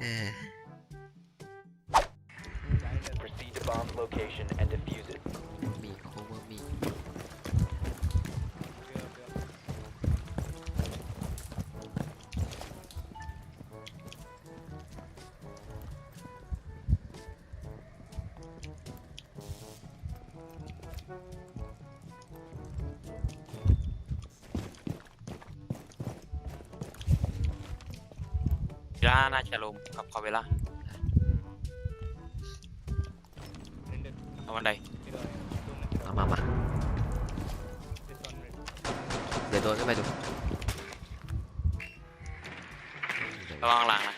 เอ เวลาน่าจะลงกับขอเวลาเอาวันใดมามามาเดี๋ยวโดนขึ้นไปดูระวังหลังนะ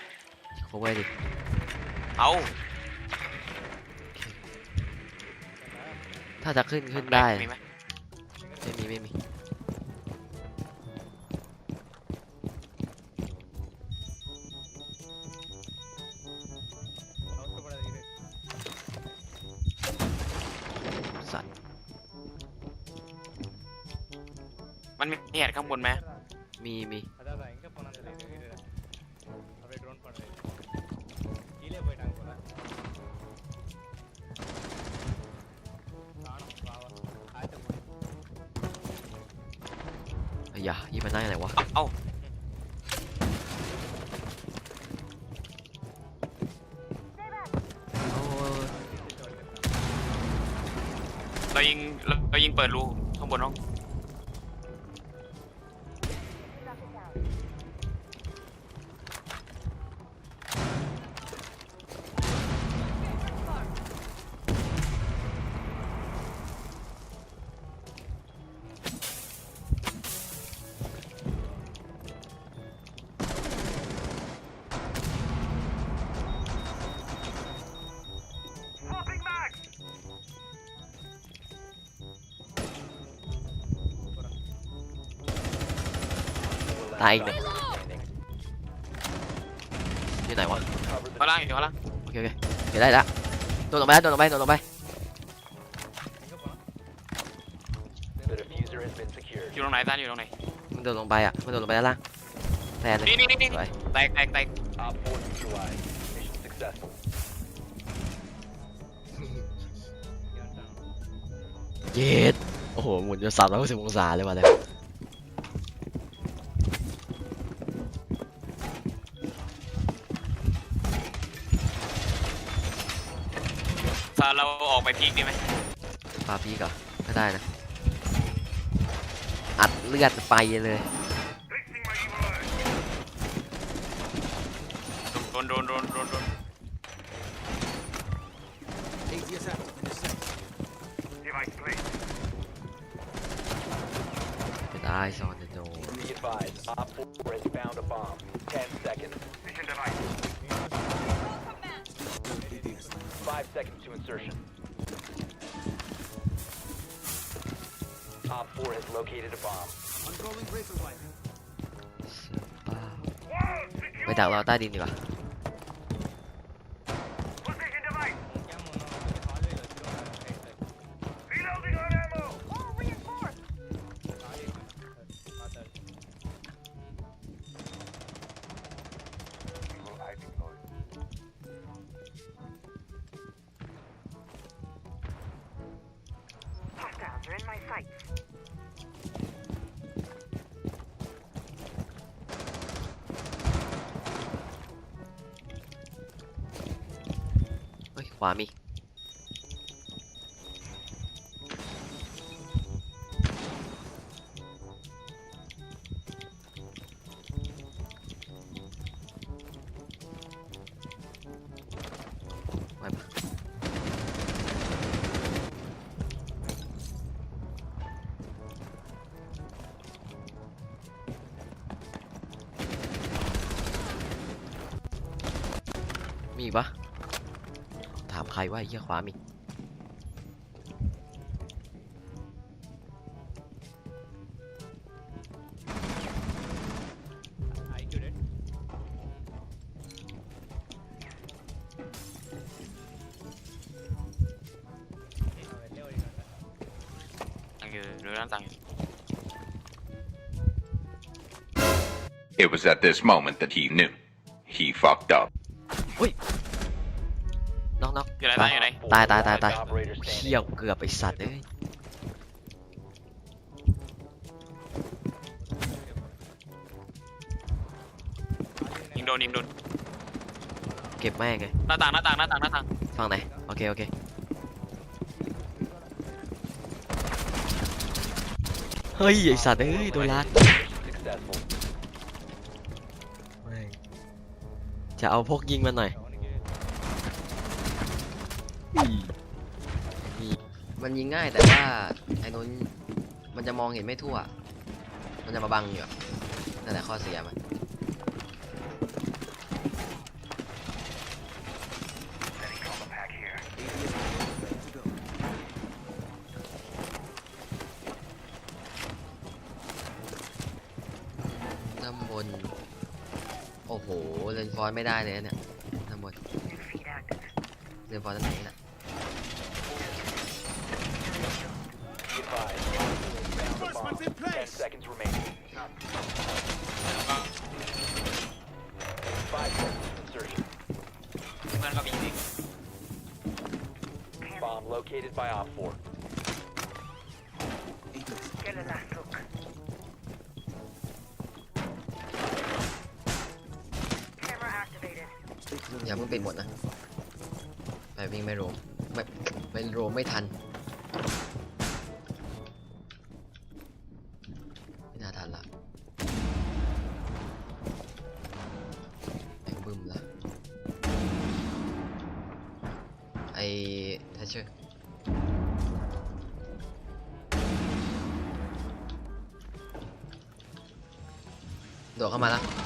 โคเวอร์ดิ เอา ถ้าจะขึ้นขึ้นได้มีไหมไม่มีไม่มี มันมีเหตุข้างบนไหม มีมี அதான் எங்க போனான்னு தெரியுது இது அப்படியே ட்ரோன் பண்ணுறது கீழே போயிட்டாங்க போல காணும் பாவா ஆயிரத்தி மூணு ไอ้ยายี่มันได้ไหนวะ เอ้า โอ้ย เรายิงเราเรายิงเปิดรูข้างบนห้อง ตายอีกหนึ่งอยู่ไหนวะข้าล่างอยู่ข้าล่างโอเคโอเคเดี๋ยวได้ละโดดลงไปแล้วโดดลงไปโดดลงไปอยู่ตรงไหนตานอยู่ตรงไหนมันโดดลงไปอะมันโดดลงไปด้านล่างแทนเลยนี่นี่นี่แตกแตกแตกเย็ดโอ้โหหมุนจนสามร้อยหกสิบองศาเลยว่ะเลย พีกดีไหมปาพี่ก่อนก็ได้นะ อัดเลือดไปเลย โดนโดนโดนโดนโดนเป็นไอซอนโด Be advised, Op 4 has found a bomb. 10 seconds. 5 seconds to insertion. Op 4 has located a bomb. ไปดักเราใต้ดินดีกว่า Hostiles are in my sights. เฮ้ย มีปะถามใครว่าเฮียขวามีอยู่ดูด้าต่าง It was at this moment that he knew. He fucked up. น็อกน็อกอยู่ไหนตายอยู่ไหนตายตายตายตาย Operator เชี่ย standing. เกือบไอสัตว์เอ้ยยิงโดนยิงโดนเก็บแม่งไงหน้าต่างหน้าต่างหน้าต่างหน้าต่างฝั่งไหนโอเคโอเคเฮ้ยไอสัตว์เอ้ยโดนลัด Successful. แม่งจะเอาพกยิงมันหน่อย มันยิงง่ายแต่ว่าไอ้นนท์มันจะมองเห็นไม่ทั่ว มันจะมาบังอยู่นั่นแหละข้อเสียมันด้านบน โอ้โห เลนฟอยไม่ได้เลยเนี่ยด้านบนเลนฟอยด้ไหนน่ะ Be advised. Found a bomb. Ten seconds remaining. Five seconds. Insertion. เพื่อนก็มียิง Bomb located by Op 4. Get a last look. Camera activated. อย่าเพิ่งปิดหมดนะไปวิ่งไม่โรมไม่ไม่โรมไม่ทัน เทเชอ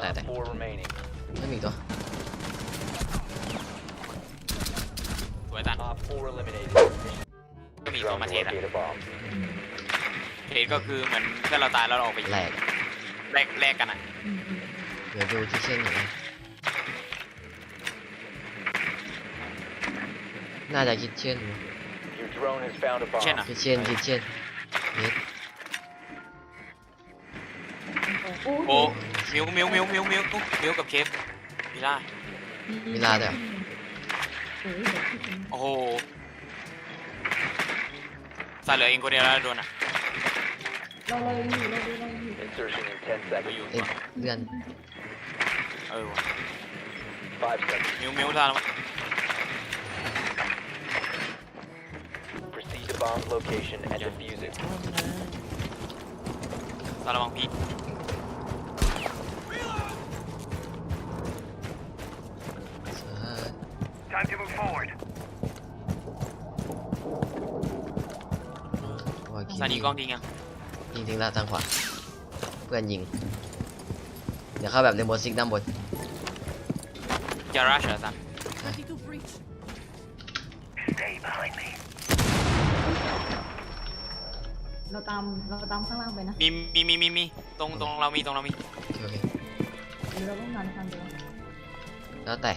ได้ได้ได้ Four remaining. ไม่มีอีกตัวสวยตัน Op 4 eliminated. ก็มีตัว Drone มา to เทสอะ locate a bomb. เทสก็คือเหมือนเพื่อนเราตายแล้วเราออกไปแหลกแลกแลกกันอะเดี๋ยวดูที่เช่นหน่อยนะน่าจะคิดเช่น Your drone has found a bomb. เช่นอะคิดเช่นคิดเช่นเน็ตโอ้ มิวมิวมิวมิวมิวมิวกับเคฟมิล่ามิลาด้วยเหรอโอ้โหซาเหลือเองคนเดียวแล้วโดนอะ Insertion in 10ไป seconds. อยู่เอ้ยเลื่อนเออว่ะ Five seconds. มิวมิวซาแล้ว Proceed to bomb location and defuse it. ซาระวังพี Time to move forward. ว่าคิดซายิงกล้องทิ้งยังยิงทิ้งแล้วทางขวา เพื่อนยิง เดี๋ยวเข้าแบบเรนโบว์ซิกด้านบนจะรัชเหรอซัน Stay behind me. เราตามเราตามข้างล่างไปนะมีมีมีมีมีตรงตรงเรามีตรงเรามีโอเคโอเคหรือเราต้องการทางเดียวแล้วแต่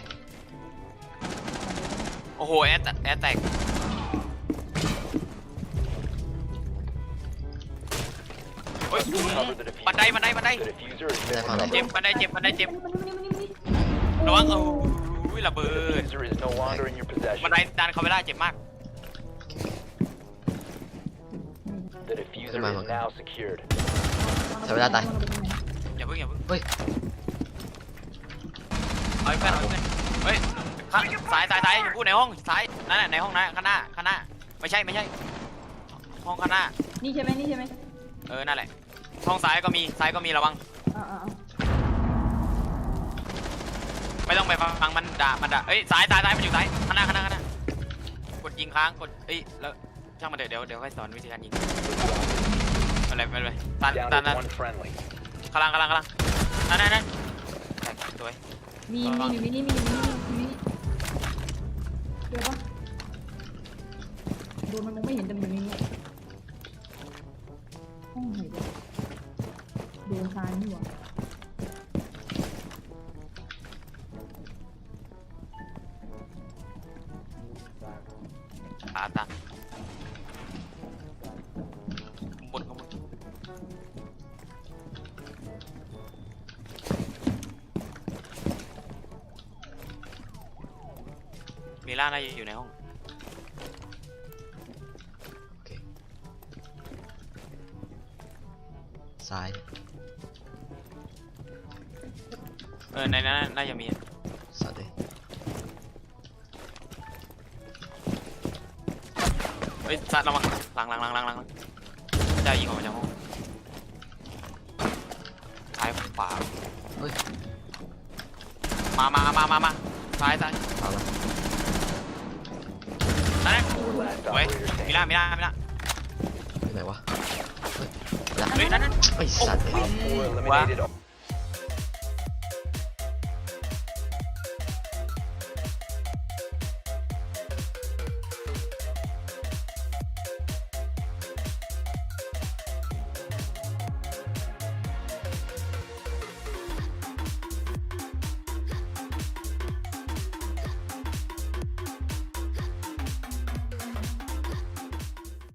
โอ้โห แอดแอดแตกเฮ้ย Cover the บันได diffuser. บันได บันได The diffuser is ไม่ได้ฝั่งไหนเจ็บบันได เจ็บ บันได เจ็บมานี่มานี่มานี่ระวังเอออุ้ยระเบิ The ด diffuser is no longer in your บัน possession. ไดดันเขาไม่ได้ เจ็บมาก The diffuser Come on, is okay. now secured. ใช้เวลาตาย อย่าเพิ่งอย่าเพิ่งเฮ้ย เอาเพื่อนเอาเพื่อนเฮ้ย ข้างซ้ายซ้ายซ้ายอย่าพูดในห้องซ้ายนั่นแหละในห้องนะข้างหน้าข้างหน้า ไม่ใช่ไม่ใช่ ห้องข้างหน้า นี่ใช่ไหมนี่ใช่ไหมเออนั่นแหละ ห้องซ้ายก็มีซ้ายก็มีระวัง อ่าอ่าไม่ต้องไปฟังมันด่ามันด่าเอ้ยซ้ายซ้ายซ้ายมันอยู่ซ้ายข้างหน้าข้างหน้าข้างหน้ากดยิงค้างกดเอ้ยแล้วช่างมันเถอะเดี๋ยวเดี๋ยวค่อยสอนวิธีการยิงอะไรไปเลยตัน Down ตัน to ตัน one friendly. ข้างล่างข้างล่างข้างล่างนั่นนั่นนั่นแตกสวยมีมีอยู่มินี่มีอยู่มินี่มีมินี่ เดี๋ยวปะโดนมันมองไม่เห็นแต่มันอยู่ในนี้ห้องไหนวะโดนซ้ายนี่หว่า มีล่าน่าจะอยู่ในห้อง โอเค ซ้าย เออในนั้นน่าจะมีสัตว์เลยเฮ้ยสัตว์ระวังหลังหลังหลังหลังหลังจะยิงออกมาจากห้องซ้ายขวาเฮ้ย มามามามามาซ้ายซ้ายเอาละ นั่นแหละ Last เว้ย operator มี standing. ล่ามีล่ามีล่าอยู่ไหนวะเฮ้ยละเฮ้ยนั่นนั่นไอ้สัตว์เอ้ย Op 4 eliminated all